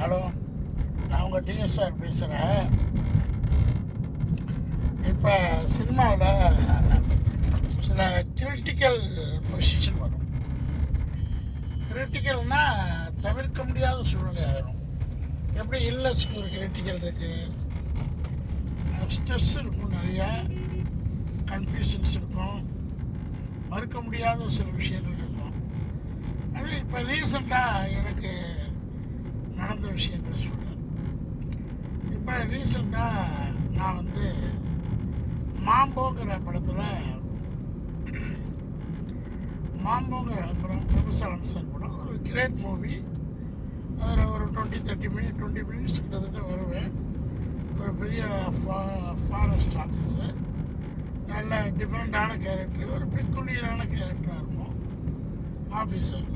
Hello நான் உங்கள் TSR பேசுகிறேன் இப்போ சினிமாவில் சில கிரிட்டிக்கல் பொசிஷன் வரும். கிரிட்டிக்கல்னால் தவிர்க்க முடியாத சூழ்நிலை ஆயிரும். எப்படி இல்லஸ்க்கு ஒரு கிரிட்டிக்கல் இருக்குது ஸ்ட்ரெஸ் இருக்கும் நிறையா. கன்ஃபியூஷன்ஸ் இருக்கும். மறுக்க முடியாத சில விஷயங்கள் இருக்கும். அது இப்போ ரீசெண்டாக எனக்கு நடந்த விஷயங்களை சொல்கிறேன் இப்போ ரீசெண்டாக நான் வந்து மாம்போங்கிற படத்தில் மாம்போங்கிற படம் பிரபுசாலம் சார் படம் ஒரு கிரேட் மூவி அதில் ஒரு twenty thirty minute twenty minutes கிட்டத்தட்ட வருவேன். ஒரு பெரிய ஃபா ஃபாரஸ்ட் ஆஃபீஸர் நல்ல டிஃப்ரெண்ட்டான கேரக்டர் ஒரு பெக்குலியரான கேரக்டராக இருக்கும். ஆஃபீஸர்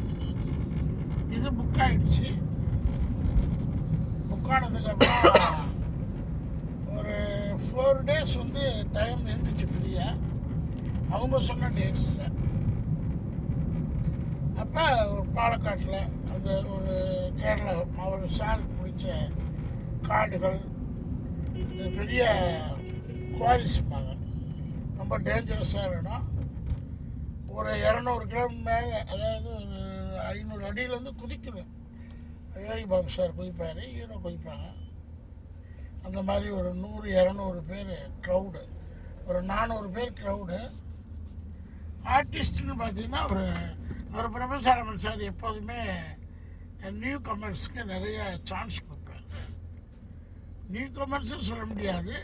இது புக் ஆகிடுச்சு புக் ஆனதுக்கப்புறம் ஒரு ஃபோர் டேஸ் வந்து டைம் இருந்துச்சு ஃப்ரீயாக அவங்க சொன்ன டேட்ஸில் அப்போ ஒரு பாலக்காட்டில் அந்த ஒரு கேரளா அவர் சாருக்கு பிடிச்ச காடுகள் இது பெரிய குவாரிஸ்மாங்க ரொம்ப டேஞ்சரஸாக வேணும் ஒரு இரநூறு கிலோ மேலே அதாவது ஒரு ஐநூறு அடியிலேருந்து குதிக்கணும். ஏஐ பாபு சார் குதிப்பார் ஹீரோ குதிப்பாங்க அந்த மாதிரி ஒரு நூறு இரநூறு பேர் க்ரௌடு ஒரு நானூறு பேர் க்ரௌடு ஆர்டிஸ்ட்னு பார்த்தீங்கன்னா ஒரு ஒரு பிரபசாரமன் சார் எப்போதுமே நியூ கமர்ஸுக்கு நிறைய சான்ஸ் கொடுப்பார். நியூ கமர்ஸும் சொல்ல முடியாது.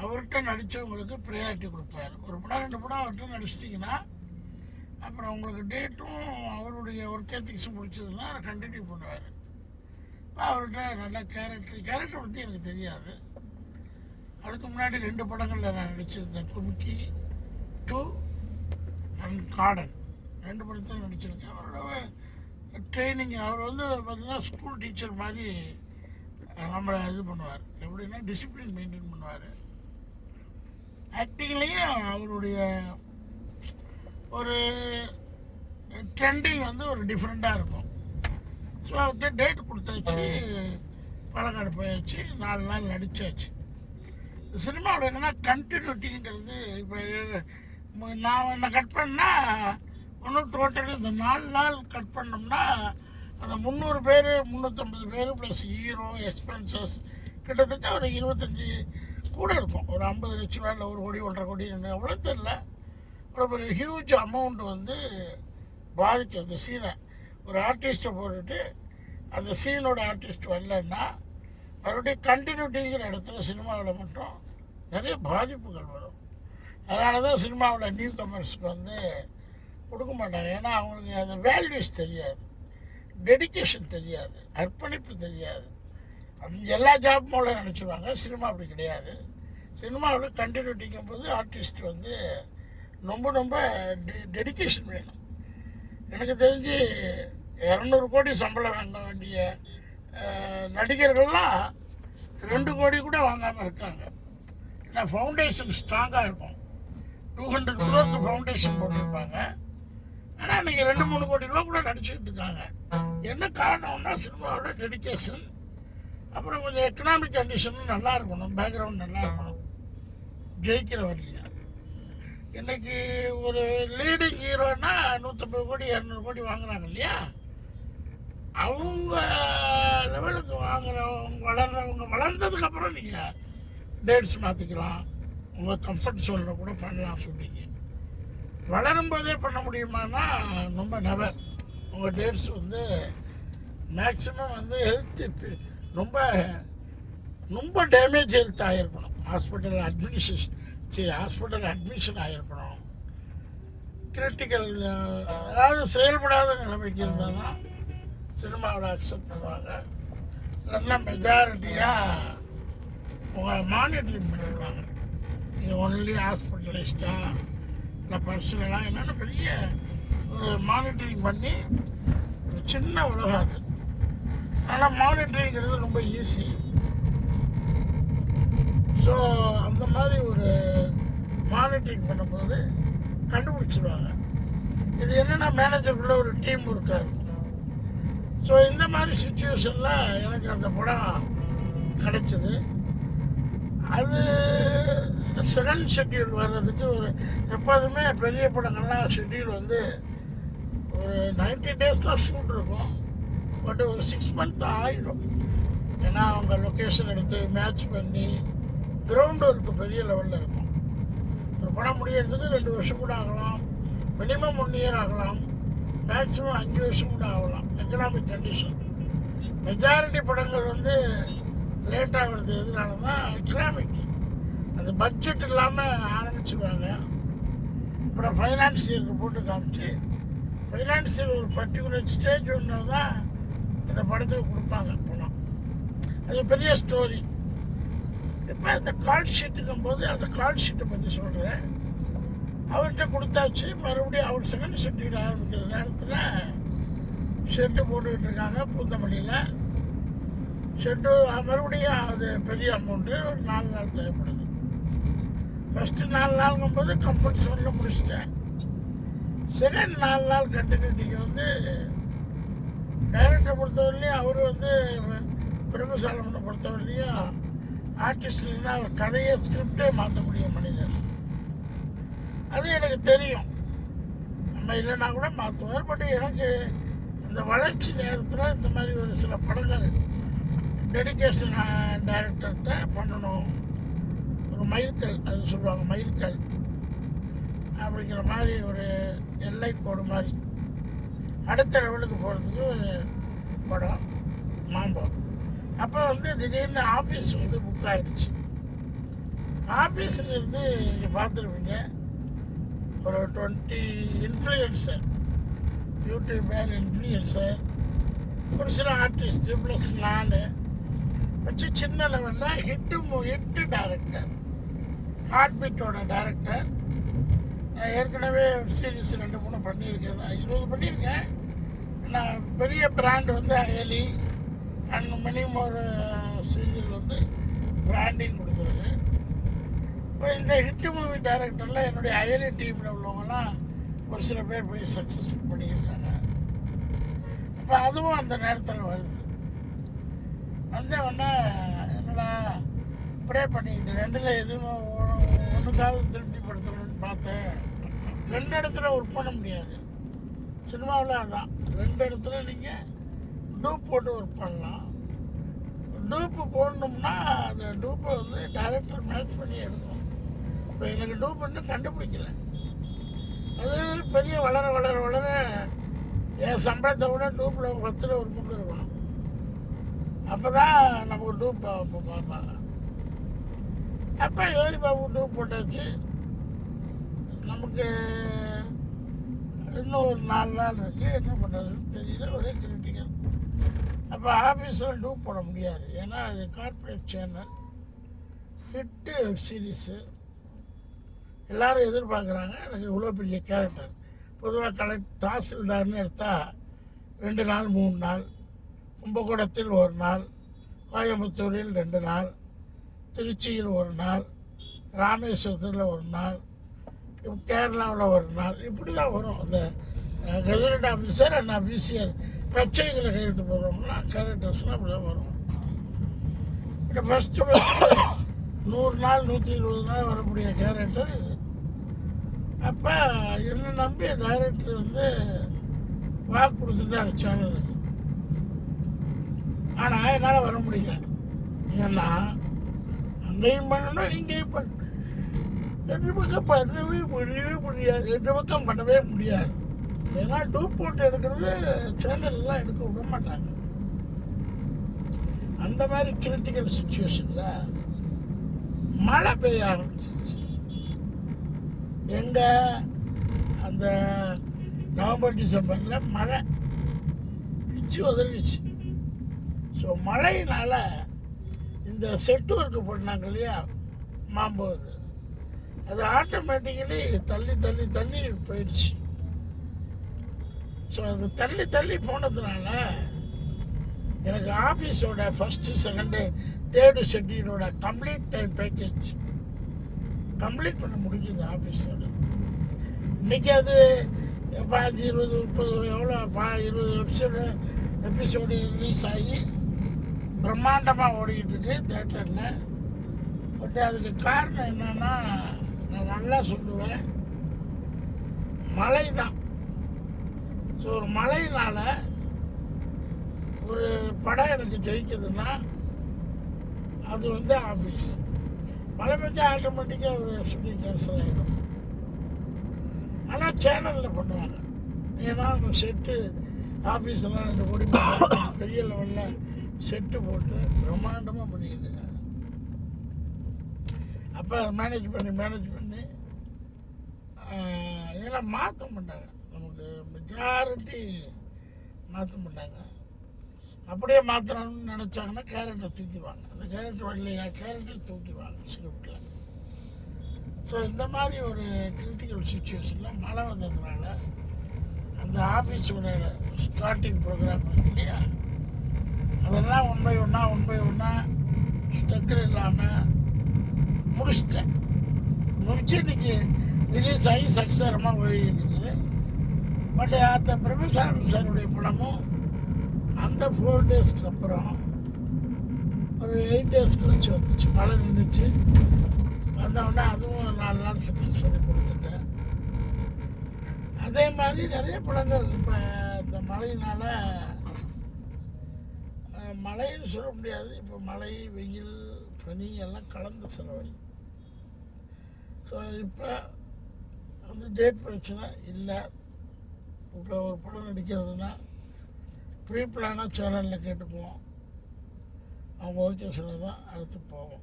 அவர்கிட்ட நடித்தவங்களுக்கு ப்ரையாரிட்டி கொடுப்பார். ஒரு படம் ரெண்டு படம் அவர்கிட்ட நடிச்சிட்டிங்கன்னா அப்புறம் உங்களுக்கு டேட்டும் அவருடைய ஒர்க் எத்திக்ஸ் பிடிச்சதுன்னா கண்டினியூ பண்ணுவார். இப்போ அவர்கிட்ட நல்ல கேரக்டர் கேரக்டர் பற்றி எனக்கு தெரியாது. அதுக்கு முன்னாடி ரெண்டு படங்களில் நான் நடிச்சிருந்தேன் கும்கி டூ அண்ட் கார்டன் ரெண்டு படத்தில் நடிச்சிருக்கேன். அவரோட ட்ரைனிங் அவர் வந்து பார்த்திங்கன்னா ஸ்கூல் டீச்சர் மாதிரி நம்மளை இது பண்ணுவார். எப்படின்னா டிசிப்ளின் மெயின்டைன் பண்ணுவார். ஆக்டிங்லேயும் அவருடைய ஒரு ட்ரெண்டிங் வந்து ஒரு டிஃப்ரெண்ட்டாக இருக்கும். ஸோ அவர்கிட்ட டேட் கொடுத்தாச்சு பாலக்காடு போயாச்சு நாலு நாள் நடித்தாச்சு சினிமாவில் என்னென்னா கண்டினியூட்டிங்கிறது இப்போ நான் என்னை கட் பண்ணால் ஒன்றும் டோட்டலி இந்த நாலு நாள் கட் பண்ணோம்னா அந்த முந்நூறு பேர் முந்நூற்றம்பது பேர் ப்ளஸ் ஹீரோ எக்ஸ்பென்சஸ் கிட்டத்தட்ட ஒரு இருபத்தஞ்சி கூட இருக்கும். ஒரு ஐம்பது லட்ச ரூபா இல்லை ஒரு கோடி ஒன்றரை கோடி அவ்வளோ தெரில ஒரு ஹியூஜ் அமௌண்ட் வந்து பாதிக்கும் அந்த சீனை ஒரு ஆர்டிஸ்ட்டை போட்டுட்டு அந்த சீனோட ஆர்டிஸ்ட் வரலன்னா மறுபடியும் கண்டினியூட்டிங்கிற இடத்துல சினிமாவில் மட்டும் நிறைய பாதிப்புகள் வரும். அதனால தான் சினிமாவில் நியூ கமர்ஸ்க்கு வந்து கொடுக்க மாட்டாங்க. ஏன்னா அவங்களுக்கு அந்த வேல்யூஸ் தெரியாது. டெடிக்கேஷன் தெரியாது. அர்ப்பணிப்பு தெரியாது. எல்லா ஜாப் மூலம் நினச்சிடுவாங்க சினிமா அப்படி கிடையாது. சினிமாவில் கண்டினியூட்டிங்கும் போது ஆர்டிஸ்ட் வந்து ரொம்ப ரொம்ப டெடிக்கேஷன் வேணும். எனக்கு தெரிஞ்சு இரநூறு கோடி சம்பளம் வாங்க வேண்டிய நடிகர்கள்லாம் ரெண்டு கோடி கூட வாங்காமல் இருக்காங்க. ஏன்னா ஃபவுண்டேஷன் ஸ்ட்ராங்காக இருக்கும். டூ ஹண்ட்ரட் க்ரோருக்கு ஃபவுண்டேஷன் போட்டிருப்பாங்க. ஆனால் இன்றைக்கி ரெண்டு மூணு கோடி ரூபா கூட நடிச்சுக்கிட்டு இருக்காங்க. என்ன காரணம்னா சினிமாவோட டெடிக்கேஷன் அப்புறம் கொஞ்சம் எக்கனாமிக் கண்டிஷனும் நல்லா இருக்கணும் பேக்ரவுண்ட் நல்லா இருக்கணும். ஜெயிக்கிற வரலையா இன்னைக்கு ஒரு லீடிங் ஹீரோனா நூற்றம்பது கோடி இரநூறு கோடி வாங்குறாங்க இல்லையா? அவங்க லெவலுக்கு வாங்குறவங்க வளர்றவங்க வளர்ந்ததுக்கப்புறம் நீங்கள் டேட்ஸ் மாற்றிக்கலாம் உங்கள் கம்ஃபர்ட் ஜோனில் கூட பண்ணலாம் சொல்லிங்க வளரும் போதே பண்ண முடியுமானா ரொம்ப நெவர் உங்கள் டேட்ஸ் வந்து மேக்ஸிமம் வந்து ஹெல்த் ரொம்ப ரொம்ப டேமேஜ் ஹெல்த் ஆகிருக்கணும் ஹாஸ்பிட்டல் அட்மினிஸ்ட்ரேஷன் சரி ஹாஸ்பிட்டல் அட்மிஷன் ஆகிருக்கணும் கிரிட்டிக்கல் அதாவது செயல்படாத நிலைமைக்கு இருந்தால் தான் சினிமாவில் அக்செப்ட் பண்ணுவாங்க. இல்லைன்னா மெஜாரிட்டியாக உங்களை மானிட்டரிங் பண்ணிடுவாங்க. நீங்கள் ஒன்லி ஹாஸ்பிட்டலிஸ்ட்டாக இல்லை பர்சனலாக என்னென்ன பெரிய ஒரு மானிட்டரிங் பண்ணி ஒரு சின்ன உலகம் அது. ஆனால் மானிட்டரிங்கிறது ரொம்ப ஈஸி ஸோ அந்த மாதிரி ஒரு மானிட்டரிங் பண்ணும்போது கண்டுபிடிச்சிடுவாங்க இது என்னென்னா மேனேஜருக்குள்ள ஒரு டீம் ஒர்க்காக இருக்கும். ஸோ இந்த மாதிரி சுச்சுவேஷனில் எனக்கு அந்த படம் கிடைச்சிது. அது செகண்ட் ஷெட்யூல் வர்றதுக்கு ஒரு எப்போதுமே பெரிய படங்கள்லாம் ஷெட்யூல் வந்து ஒரு 90 டேஸ் தான் ஷூட் இருக்கும். பட் ஒரு சிக்ஸ் மந்த் ஆயிடும். ஏன்னா அவங்க லொக்கேஷன் எடுத்து மேட்ச் பண்ணி கிரவுண்ட் ஒர்க்கு பெரிய லெவலில் இருக்கும். படம் முடியறதுக்கு ரெண்டு வருஷம் கூட ஆகலாம். மினிமம் ஒன் இயர் ஆகலாம். மேக்ஸிமம் அஞ்சு வருஷம் கூட ஆகலாம். எக்கனாமிக் கண்டிஷன் மெஜாரிட்டி படங்கள் வந்து லேட் ஆகிறது எதுனாலனா எக்கனாமிக் அந்த பட்ஜெட் இல்லாமல் ஆரம்பிச்சுருவாங்க. அப்புறம் ஃபைனான்சியருக்கு போட்டு காமிச்சு ஃபைனான்சியர் ஒரு பர்டிகுலர் ஸ்டேஜ் ஒன்று தான் இந்த படத்துக்கு கொடுப்பாங்க பணம். அது பெரிய ஸ்டோரி இப்போ இந்த கால் ஷீட்டுங்கும் போது அந்த கால் ஷீட்டை பற்றி சொல்கிறேன் அவர்கிட்ட கொடுத்தாச்சு மறுபடியும் அவர் செகண்ட் ஷெட்யூல் ஆரம்பிக்கிற நேரத்தில் ஷெட்டு போட்டுக்கிட்டு இருக்காங்க பூந்தமல்லியில். ஷெட்டு மறுபடியும் அது பெரிய அமௌண்ட்டு ஒரு நாலு நாள் தேவைப்படுது. ஃபஸ்ட்டு நாலு நாளுங்கும் போது கம்ஃபர்ட் ஜோனில் முடிச்சிட்டேன். செகண்ட் நாலு நாள் கண்டினியூட்டிக்கு வந்து டைரக்டரை பொறுத்தவரையிலையும் அவர் வந்து பிரபுசாலமனை பொறுத்தவரையிலையும் ஆர்டிஸ்ட்னா கதையை ஸ்கிரிப்டே மாற்றக்கூடிய மனிதர். அது எனக்கு தெரியும். நம்ம இல்லைன்னா கூட மாற்றுவார் பட் எனக்கு இந்த வளர்ச்சி நேரத்தில் இந்த மாதிரி ஒரு சில படங்கள் டெடிகேஷன் டைரக்டர்கிட்ட பண்ணணும். ஒரு மைல்கல் அது சொல்லுவாங்க மைல்கல். அப்படிங்கிற மாதிரி ஒரு எல்லை கோடு மாதிரி. அடுத்த லெவலுக்கு போகிறதுக்கு ஒரு படம் மாம்பழம். அப்போ வந்து திடீர்னு ஆஃபீஸ் வந்து புக் ஆகிடுச்சு ஆஃபீஸில் இருந்து நீங்கள் பார்த்துருப்பீங்க ஒரு டுவெண்ட்டி இன்ஃப்ளூயன்சர் யூடியூபர் இன்ஃப்ளூயன்சர் ஒரு சில ஆர்டிஸ்ட்டு ப்ளஸ் நான் வச்சு சின்ன லெவலில் ஹிட்டு ஹிட்டு டேரக்டர் ஹார்ட்பீட்டோட டேரக்டர் நான் ஏற்கனவே சீரீஸ் ரெண்டு மூணு பண்ணியிருக்கேன். நான் இருபது பண்ணியிருக்கேன். நான் பெரிய பிராண்ட் வந்து அயலி. அண்ட் மினிமம் ஒரு சீரியல் வந்து பிராண்டிங் கொடுத்துருக்கு. இப்போ இந்த ஹிட் மூவி டைரக்டரில் என்னுடைய அயலி டீமில் உள்ளவங்கலாம் ஒரு சில பேர் போய் சக்ஸஸ்ஃபுல் பண்ணியிருக்காங்க. அப்போ அதுவும் அந்த நேரத்தில் வருது. வந்த உடனே என்னடா ப்ரே பண்ணிக்கிட்டு ரெண்டில் எதுவும் ஒன்றுக்காவது திருப்திப்படுத்தணும்னு பார்த்தேன். ரெண்டு இடத்துல ஒர்க் பண்ண முடியாது. சினிமாவில் அதான். ரெண்டு இடத்துல நீங்கள் போட்டு ஒர்க் பண்ணலாம். டூப்பு போடணும்னா அந்த டூப்பை வந்து டைரக்டர் மேட்ச் பண்ணி எடுக்கணும். இப்போ எனக்கு டூப் இன்னும் கண்டுபிடிக்கல. அது பெரிய வளர வளர வளர என் சம்பளத்தை விட டூப்பில் பத்தில் ஒரு முக்கு இருக்கணும். அப்போ தான் நமக்கு டூப் அப்போ பார்ப்பாங்க. அப்போ யோகி பாபு டூப் போட்டாச்சு. நமக்கு இன்னும் ஒரு நாலு நாள் இருக்குது என்ன பண்ணுறதுன்னு தெரியல. ஒரே கிரிட்டிக்கல் அப்போ ஆஃபீஸில் டூ போட முடியாது. ஏன்னா அது corporate channel hit web series எல்லாரும் எதிர்பார்க்குறாங்க. எனக்கு இவ்வளோ பெரிய கேரக்டர் பொதுவாக கலெக்ட் தாசில்தார்னு எடுத்தால் ரெண்டு நாள் மூணு நாள். கும்பகோணத்தில் ஒரு நாள். கோயம்புத்தூரில் ரெண்டு நாள். திருச்சியில் ஒரு நாள். ராமேஸ்வரத்தில் ஒரு நாள். கேரளாவில் ஒரு நாள். இப்படி தான் வரும். அந்த கவர்மெண்ட் ஆஃபீஸர் அண்ட் ஆஃபீஸியர் பச்சைகளை கையெழுத்து போடுறோம்னா கேரக்டர்ஸ்லாம் அப்படியே வரும். இப்போ ஃபஸ்ட்டு நூறு நாள் நூற்றி இருபது நாள் வரக்கூடிய கேரக்டர் இது அப்போ என்னை நம்பி டைரக்டர் வந்து வாக்கு கொடுத்துட்டாரு சேனலுக்கு ஆனால் என்னால் வர முடியல. ஏன்னா அங்கேயும் பண்ணணும் இங்கேயும் பண்ணணும். ரெண்டு பக்கம் பண்ணவே முடியவே முடியாது ரெண்டு பக்கம் பண்ணவே முடியாது. ஏன்னா டூப் போட்டு எடுக்கிறது சேனல்லாம் எடுக்க விட மாட்டாங்க. அந்த மாதிரி கிரிட்டிக்கல் சுச்சுவேஷனில் மழை பெய்ய ஆரம்பிச்சிருச்சு. எங்கே அந்த நவம்பர் டிசம்பரில் மழை பிச்சு உதறிச்சு ஸோ மழையினால் இந்த செட்டு ஒர்க்கு பண்ணாங்க இல்லையா? மாம்போது அது ஆட்டோமேட்டிக்கலி தள்ளி தள்ளி தள்ளி போயிடுச்சு. ஸோ அது தள்ளி தள்ளி போனதுனால எனக்கு ஆஃபீஸோட ஃபஸ்ட்டு செகண்டு தேர்டு ஷெட்யூலோட கம்ப்ளீட் டைம் பேக்கேஜ் கம்ப்ளீட் பண்ண முடிஞ்சது ஆஃபீஸோட இன்றைக்கி அது பாஞ்சு இருபது முப்பது எவ்வளோ பா இருபது எபிசோடு எபிசோடு ரிலீஸ் ஆகி பிரம்மாண்டமாக ஓடிக்கிட்டு இருக்கு தேட்டரில் பட் அதுக்கு காரணம் என்னென்னா நான் நல்லா சொல்லுவேன். மழை தான் ஸோ ஒரு மழையினால் ஒரு படம் எனக்கு ஜெயிக்குதுன்னா அது வந்து ஆஃபீஸ் மழை பெஞ்சா ஆட்டோமேட்டிக்காக ஒரு ஷூட்டிங் கேன்சல் ஆகிடும் ஆனால் சேனலில் பண்ணுவாங்க. ஏன்னா அந்த செட்டு ஆஃபீஸ்லாம் ரெண்டு கோடி பெரிய லெவலில் செட்டு போட்டு பிரம்மாண்டமாக பண்ணியிருக்காங்க அப்போ மேனேஜ் பண்ணி மேனேஜ் பண்ணி ஆஹ், ஏன்னா மாற்ற மாட்டாங்க. மெஜாரிட்டி மாற்ற மாட்டாங்க. அப்படியே மாற்றணும்னு நினச்சாங்கன்னா கேரக்டர் தூக்கிடுவாங்க. அந்த கேரக்டர் வரலையா கேரக்டர் தூக்கிடுவாங்க ஸ்கிரிப்டில் ஸோ இந்த மாதிரி ஒரு கிரிட்டிக்கல் சுச்சுவேஷனில் மழை வந்ததுனால அந்த ஆஃபீஸோட ஸ்டார்டிங் ப்ரோக்ராம் இருக்கு இல்லையா? அதெல்லாம் ஒன் பை ஒன்றா ஒன் பை ஒன்றா ஸ்டக்கில் இல்லாமல் முடிச்சிட்டேன். முடிச்சு இன்னைக்கு ரிலீஸ் ஆகி சக்ஸரமாக போயிட்டு இருக்குது. பட் அந்த பிரபேசாரம் சாருடைய படமும் அந்த ஃபோர் டேஸ்க்கு அப்புறம் ஒரு எயிட் டேஸ் கழிச்சு வந்துச்சு. மழை நின்றுச்சு வந்தவுடனே அதுவும் நாலு நாள் சக்ஸஸ் பண்ணி கொடுத்துட்டேன். அதே மாதிரி நிறைய படங்கள். இப்போ இந்த மழையினால் மழைன்னு சொல்ல முடியாது. இப்போ மழை வெயில் பனி எல்லாம் கலந்த செலவை. ஸோ இப்போ வந்து டேட் பிரச்சனை இல்லை. இப்போ ஒரு படம் நடிக்கிறதுனா ப்ரீ பிளானாக சேனலில் கேட்டுக்குவோம். அவங்க ஓகே சொன்னதான் அடுத்து போவோம்.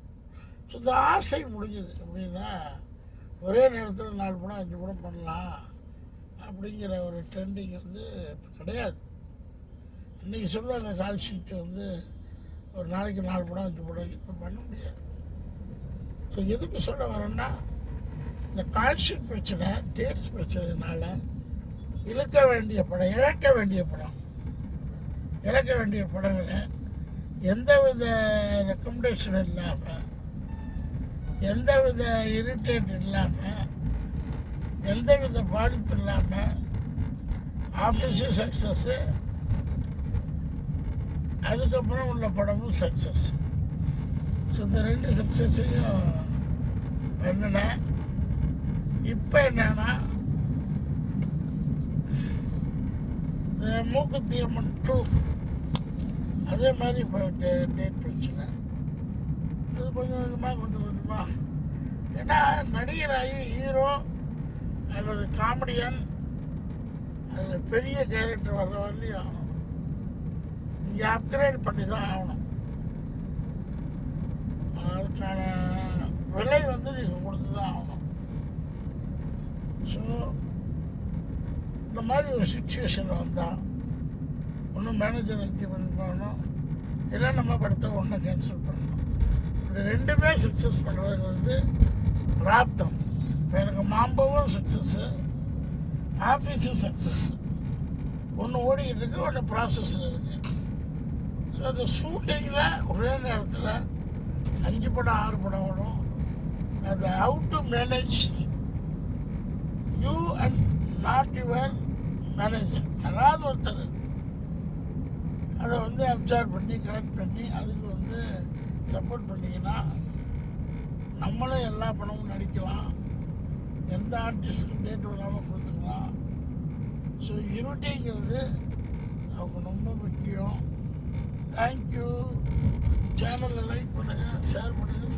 ஸோ இந்த ஆசை முடிஞ்சது. அப்படின்னா ஒரே நேரத்தில் நாலு படம் அஞ்சு படம் பண்ணலாம் அப்படிங்கிற ஒரு ட்ரெண்டிங் வந்து இப்போ கிடையாது. இன்றைக்கி சொல்லுவாங்க கால் ஷீட் வந்து ஒரு நாளைக்கு நாலு படம் அஞ்சு படம் இப்போ பண்ண முடியாது. ஸோ எதுக்கு சொல்ல வரேன்னா இந்த கால் ஷீட் பிரச்சனை டேட்ஸ் பிரச்சனைனால இழுக்க வேண்டிய படம் இழக்க வேண்டிய படம். இழக்க வேண்டிய படங்களை எந்தவித ரெக்கமெண்டேஷன் இல்லாமல் எந்தவித இரிட்டேட் இல்லாமல் எந்தவித பாதிப்பு இல்லாமல் ஆஃபீஸும் சக்ஸஸ்ஸு அதுக்கப்புறம் உள்ள படமும் சக்ஸஸ் ஸோ இந்த ரெண்டு சக்ஸஸையும் பண்ணினேன். இப்போ என்னென்னா இந்த மூக்குத்தி அம்மன் டூ அதே மாதிரி இப்போ டேட் பிரச்சனை அது கொஞ்சம் கொஞ்சமாக கொஞ்சம் கொஞ்சமாக ஏன்னா நடிகராகி ஹீரோ அல்லது காமெடியன் அது பெரிய கேரக்டர் வர்ற வரலையும் இங்கே அப்கிரேட் பண்ணி தான் ஆகணும். அதுக்கான விலை வந்து நீங்கள் கொடுத்து தான் ஆகணும். ஸோ இந்த மாதிரி ஒரு சுச்சுவேஷன் வந்தால் ஒன்றும் மேனேஜர் வச்சு பண்ணணும் இல்லை நம்ம படத்தை ஒன்றை கேன்சல் பண்ணணும். இப்படி ரெண்டுமே சக்ஸஸ் பண்ணுறதுங்கிறது பிராப்தம். இப்போ எனக்கு மாம்பவும் சக்ஸஸ்ஸு ஆஃபீஸும் சக்ஸஸ் ஒன்று ஓடிக்கிட்டு இருக்குது ஒன்று ப்ராசஸில் இருக்குது ஸோ அந்த ஷூட்டிங்கில் ஒரே நேரத்தில் அஞ்சு படம் ஆறு படம் வரும் அது how to manage you and not manager யாராவது ஒருத்தர் அதை வந்து அப்சர்வ் பண்ணி கரெக்ட் பண்ணி அதுக்கு வந்து சப்போர்ட் பண்ணிங்கன்னா நம்மளும் எல்லா படமும் நடிக்கலாம். எந்த ஆர்டிஸ்ட்டுக்கும் டேட் விடாமல் கொடுத்துக்கலாம். ஸோ இருட்டிங்கிறது அவங்க ரொம்ப முக்கியம். தேங்க்யூ சேனலை லைக் பண்ணுங்கள் ஷேர் பண்ணுங்கள்